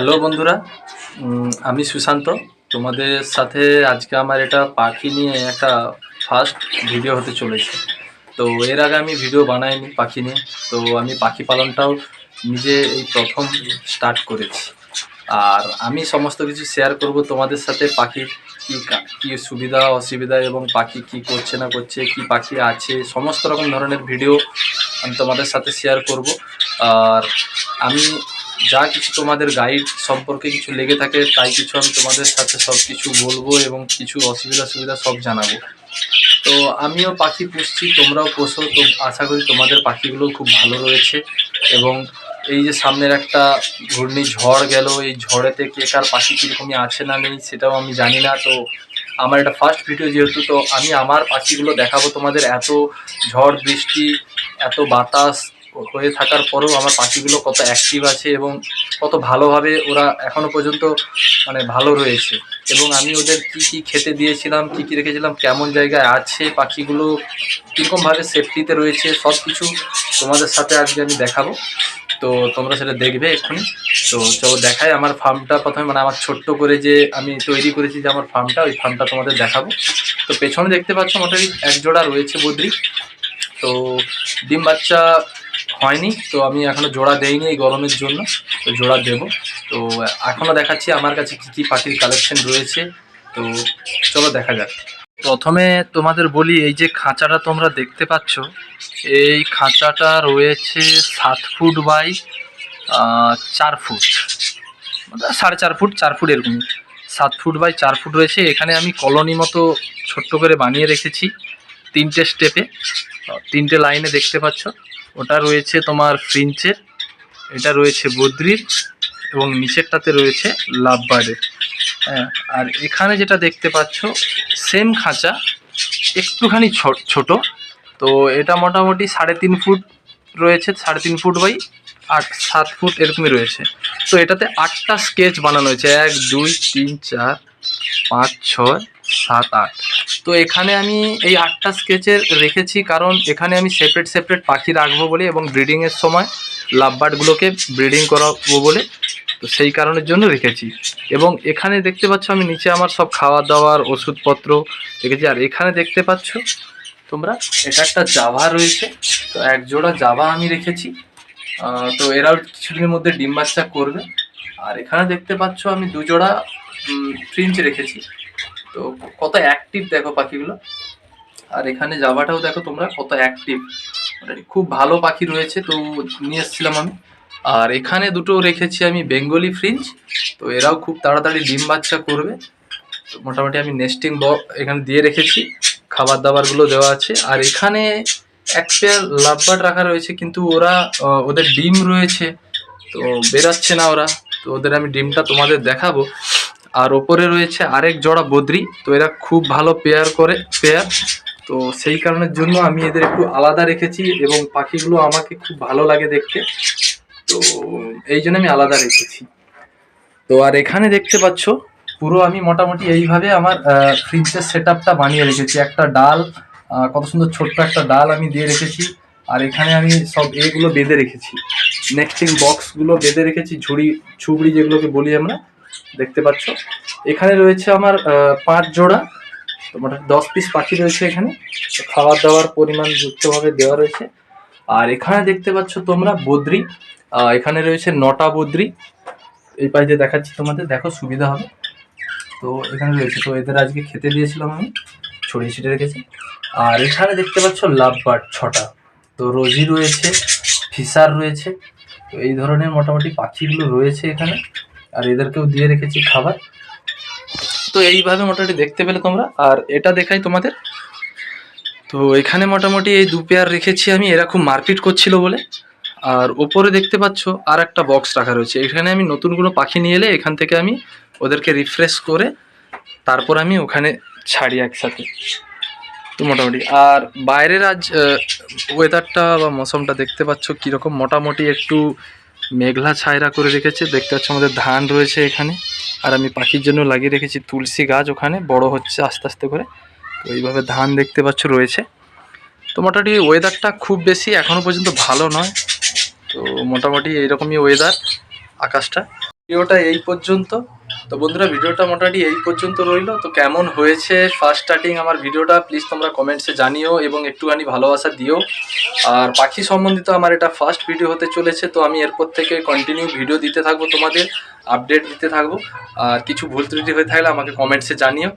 Hello বন্ধুরা আমি সুশান্ত। তোমাদের সাথে আজকে আমার এটা পাখি নিয়ে একটা ফার্স্ট ভিডিও হতে চলেছে। তো এর আগে আমি ভিডিও বানাইনি পাখি নিয়ে। তো আমি পাখি পালনটাও নিজে এই প্রথম স্টার্ট করেছি। আর আমি সমস্ত কিছু শেয়ার করব তোমাদের সাথে পাখির কী কা- সুবিধা, অসুবিধা এবং পাখি কী করছে না করছে, কী পাখি আছে, সমস্ত রকম ধরনের ভিডিও আমি তোমাদের সাথে শেয়ার করব। আর আমি যা কিছু তোমাদের গাইড সম্পর্কে কিছু লেগে থাকে, তাই কিছু আমি তোমাদের সাথে সব কিছু বলব এবং কিছু অসুবিধা সুবিধা সব জানাব। তো আমিও পাখি পুষছি, তোমরাও পোষো, তো আশা করি তোমাদের পাখিগুলো খুব ভালো রয়েছে। এবং এই যে সামনের একটা ঘূর্ণি ঝড় গেল, এই ঝড়েতে কে কার পাখি কীরকমই আছে না নেই সেটাও আমি জানি না। তো আমার এটা ফার্স্ট ভিডিও যেহেতু, তো আমি আমার পাখিগুলো দেখাবো তোমাদের। এত ঝড়, বৃষ্টি, এত বাতাস হয়ে থাকার পরেও আমার পাখিগুলো কত অ্যাক্টিভ আছে এবং কত ভালোভাবে ওরা এখনও পর্যন্ত মানে ভালো রয়েছে। এবং আমি ওদের কি কি খেতে দিয়েছিলাম, কি কি রেখেছিলাম, কেমন জায়গায় আছে, পাখিগুলো কীরকমভাবে সেফটিতে রয়েছে সব কিছু তোমাদের সাথে আজকে আমি দেখাবো। তো তোমরা সেটা দেখবে এক্ষুনি। তো চলো দেখাই আমার ফার্মটা প্রথমে মানে আমার ছোট্ট করে যে আমি তৈরি করেছি যে আমার ফার্মটা ওই ফার্মটা তোমাদের দেখাবো। তো পেছনে দেখতে পাচ্ছ মোটামুটি এক জোড়া রয়েছে বদ্রি তো ডিম বাচ্চা হয়নি, তো আমি এখনও জোড়া দেইনি এই গরমের জন্য, তো জোড়া দেব। তো এখনও দেখাচ্ছি আমার কাছে কি কি পাখির কালেকশন রয়েছে, তো চলো দেখা যাক। প্রথমে তোমাদের বলি, এই যে খাঁচাটা তোমরা দেখতে পাচ্ছ, এই খাঁচাটা রয়েছে সাত ফুট বাই চার ফুট। মানে সাড়ে চার ফুট চার ফুট এরকম। সাত ফুট বাই চার ফুট রয়েছে। এখানে আমি কলোনি মতো ছোট্ট করে বানিয়ে রেখেছি, তিনটে স্টেপে, তিনটে লাইনে দেখতে পাচ্ছ। ওটা রয়েছে তোমার ফ্রিঞ্চের, এটা রয়েছে বদ্রির এবং নিচেরটাতে রয়েছে লাভবার্ডের হ্যাঁ আর এখানে যেটা দেখতে পাচ্ছ, সেম খাঁচা, একটুখানি ছোট। তো এটা মোটামুটি সাড়ে তিন ফুট রয়েছে, সাড়ে তিন ফুট বাই আট, সাত ফুট এরকমই রয়েছে। তো এটাতে আটটা স্কেচ বানানো হয়েছে। এক, দুই, তিন, চার, পাঁচ, ছয় সাত, আট। তো এখানে আমি এই আটটা স্কেচের রেখেছি কারণ এখানে আমি সেপারেট সেপারেট পাখি রাখব বলে এবং ব্রিডিংয়ের সময় লাভবার্ডগুলোকে ব্রিডিং করাবো বলে তো সেই কারণের জন্য রেখেছি। এবং এখানে দেখতে পাচ্ছ আমি নিচে আমার সব খাওয়া দাওয়ার ওষুধপত্র রেখেছি। আর এখানে দেখতে পাচ্ছ তোমরা, এটা একটা জাভা রয়েছে। তো এক জোড়া জাভা আমি রেখেছি। তো এরাও কিছুদিনের মধ্যে ডিম বাচ্চা করবে। আর এখানে দেখতে পাচ্ছ আমি দু জোড়া ফ্রিঞ্চ রেখেছি। তো কত অ্যাক্টিভ দেখো পাখিগুলো। আর এখানে জাভাটাও দেখো তোমরা কত অ্যাক্টিভ খুব ভালো পাখি রয়েছে, তো নিয়ে এসেছিলাম আমি। আর এখানে দুটো রেখেছি আমি বেঙ্গলি ফ্রিঞ্চ তো এরাও খুব তাড়াতাড়ি ডিম বাচ্চা করবে। তো মোটামুটি আমি নেস্টিং ব এখানে দিয়ে রেখেছি খাবার দাবারগুলো দেওয়া আছে। আর এখানে এক পেয়ার লাভবার্ড রাখা রয়েছে, কিন্তু ওরা ওদের ডিম রয়েছে, তো বেরাচ্ছে না ওরা। তো ওদের আমি ডিমটা তোমাদের দেখাবো। আর ওপরে রয়েছে আরেক জোড়া বদ্রি। তো এরা খুব ভালো পেয়ার করে পেয়ার তো সেই কারণের জন্য আমি এদের একটু আলাদা রেখেছি এবং পাখিগুলো আমাকে খুব ভালো লাগে দেখতে। তো এই জন্য আমি আলাদা রেখেছি। তো আর এখানে দেখতে পাচ্ছ, পুরো আমি মোটামুটি এইভাবে আমার ফ্রিজের সেট আপটা বানিয়ে রেখেছি। একটা ডাল কত সুন্দর ছোট্ট একটা ডাল আমি দিয়ে রেখেছি। আর এখানে আমি সব এগুলো বেঁধে রেখেছি। নেক্সটিং বক্সগুলো বেঁধে রেখেছি, ঝুড়ি, ছুবড়ি যেগুলোকে বলি আমরা। দেখতে পাচ্ছ। এখানে রয়েছে আমার পাঁচ জোড়া। তো মোটামুটি দশ পিস পাখি রয়েছে এখানে। খাবার দাবার পরিমাণ যুক্তভাবে দেওয়া রয়েছে। আর এখানে দেখতে পাচ্ছ তোমরা বদ্রি। এখানে রয়েছে নটা বদ্রি। এই পাশে দেখাচ্ছি তোমাদের। দেখো, সুবিধা হবে। তো এখানে রয়েছে। তো এদের আজকে খেতে দিয়েছিলাম আমি। ছড়িয়ে ছিটে রেখেছি। আর এখানে দেখতে পাচ্ছ লাভ বার্ড ছটা। তো রোজি রয়েছে ফিসার রয়েছে। তো এই ধরনের মোটামুটি পাখিগুলো রয়েছে এখানে। আর এদেরকেও দিয়ে রেখেছি খাবার। তো এইভাবে মোটামুটি দেখতে পেলে তোমরা। আর এটা দেখাই তোমাদের। তো এখানে মোটামুটি এই দু পেয়ার রেখেছি আমি। এরা খুব মারপিট করছিল বলে। আর ওপরে দেখতে পাচ্ছ আর একটা বক্স রাখা রয়েছে। এখানে আমি নতুন কোনো পাখি নিয়ে এলে এখান থেকে আমি ওদেরকে রিফ্রেশ করে তারপর আমি ওখানে ছাড়ি একসাথে। তো মোটামুটি। আর বাইরের আজ ওয়েদারটা বা মৌসুমটা দেখতে পাচ্ছ কীরকম? মোটামুটি একটু মেঘলা ছায়রা করে রেখেছে। দেখতে পাচ্ছ আমাদের ধান রয়েছে এখানে। আর আমি পাখির জন্য লাগিয়ে রেখেছি তুলসী গাছ ওখানে, বড় হচ্ছে আস্তে আস্তে করে। তো এইভাবে ধান দেখতে পাচ্ছ রয়েছে। তো মোটামুটি ওয়েদারটা খুব বেশি এখনও পর্যন্ত ভালো নয়। তো মোটামুটি এইরকমই ওয়েদার আকাশটা। ভিডিওটা এই পর্যন্ত। তো বন্ধুরা, ভিডিওটা মোটামুটি এই পর্যন্ত রইল। তো কেমন হয়েছে ফার্স্ট স্টার্টিং আমার ভিডিওটা প্লিজ তোমরা কমেন্টসে জানিও এবং একটুখানি ভালোবাসা দিও। আর পাখি সম্বন্ধিত আমার এটা ফার্স্ট ভিডিও হতে চলেছে, তো আমি এরপর থেকে কন্টিনিউ ভিডিও দিতে থাকব তোমাদের আপডেট দিতে থাকব। আর কিছু ভুল ত্রুটি হয়ে থাকলে আমাকে কমেন্টসে জানিও।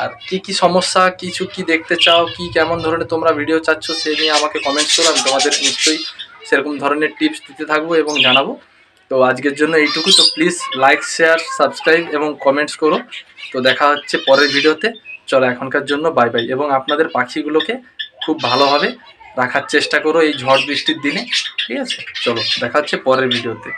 আর কি কি সমস্যা, কিছু কি দেখতে চাও, কি কেমন ধরনের তোমরা ভিডিও চাচ্ছ, সে নিয়ে আমাকে কমেন্টস করো, আমি তোমাদের নিশ্চয়ই সেরকম ধরনের টিপস দিতে থাকব এবং জানাব। তো আজকের জন্য এইটুকু। তো প্লিজ লাইক শেয়ার সাবস্ক্রাইব এবং কমেন্টস করো। তো দেখা হচ্ছে পরের ভিডিওতে। চলো এখনকার জন্য বাই বাই এবং আপনাদের পাখিগুলোকে খুব ভালোভাবে রাখার চেষ্টা করো এই ঝড় বৃষ্টির দিনে। ঠিক আছে? চলো দেখা হচ্ছে পরের ভিডিওতে।